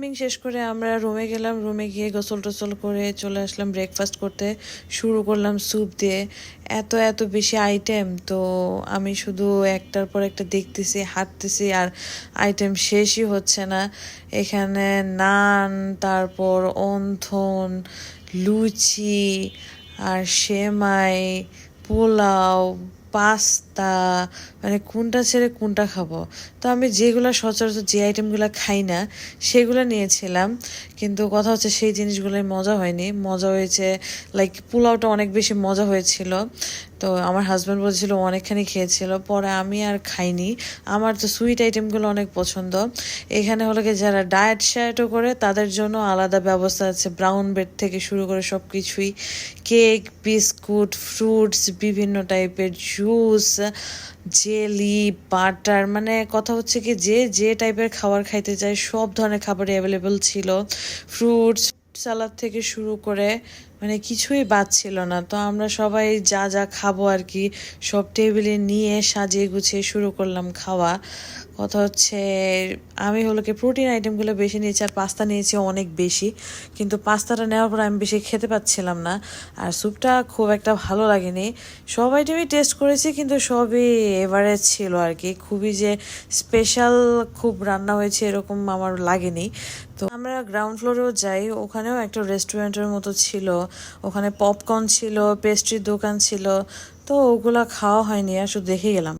Swimming শেষ করে আমরা রুমে গেলাম রুমে গিয়ে গোসল টোসল করে চলে আসলাম ব্রেকফাস্ট করতে। শুরু করলাম স্যুপ দিয়ে। এত এত বেশি আইটেম তো আমি শুধু একটার পর একটা দেখতেছি, হাঁটতেছি আর আইটেম শেষই হচ্ছে না। এখানে নান, তারপর অন্থন, লুচি আর সেমাই, পোলাও পাস্তা মানে কোনটা ছেড়ে কোনটা খাব। তো আমি যেগুলো সচরাচর যে আইটেমগুলো খাই না, সেগুলো নিয়েছিলাম। কিন্তু কথা হচ্ছে সেই জিনিসগুলোই মজা হয়নি। মজা হয়েছে লাইক পোলাওটা অনেক বেশি মজা হয়েছিল। তো আমার হাজব্যান্ড বলছিল, অনেকখানি খেয়েছিল, পরে আমি আর খাইনি। আমার তো সুইট আইটেমগুলো অনেক পছন্দ। এখানে হলো কি যারা ডায়েট শায়েটও করে, তাদের জন্য আলাদা ব্যবস্থা আছে। ব্রাউন ব্রেড থেকে শুরু করে সব কিছুই কেক বিস্কুট ফ্রুটস বিভিন্ন টাইপের জুস জেলি বাটার মানে কথা হচ্ছে কি, যে যে টাইপের খাবার খাইতে চায়, সব ধরনের খাবারই অ্যাভেলেবেল ছিল। ফ্রুটস সালাদ থেকে শুরু করে মানে কিছুই বাদ ছিল না। তো আমরা সবাই যা যা খাব আর কি, সব টেবিলে নিয়ে সাজিয়ে গুছিয়ে শুরু করলাম খাওয়া। কথা হচ্ছে, আমি হলো কি প্রোটিন আইটেমগুলো বেশি নিয়েছি আর পাস্তা নিয়েছি অনেক বেশি। কিন্তু পাস্তাটা নেওয়ার পর আমি বেশি খেতে পাচ্ছিলাম না। আর স্যুপটা খুব একটা ভালো লাগেনি। সব আইটেমই টেস্ট করেছি, কিন্তু সবই এভারেজ ছিল আর কি। খুবই যে স্পেশাল খুব রান্না হয়েছে এরকম আমার লাগেনি। তো আমরা গ্রাউন্ড ফ্লোরেও যাই, ওখানেও একটা রেস্টুরেন্টের মতো ছিল। ওখানে পপকর্ন ছিল পেস্ট্রির দোকান ছিল তো ওগুলা খাওয়া হয়নি আর শুধু দেখে গেলাম।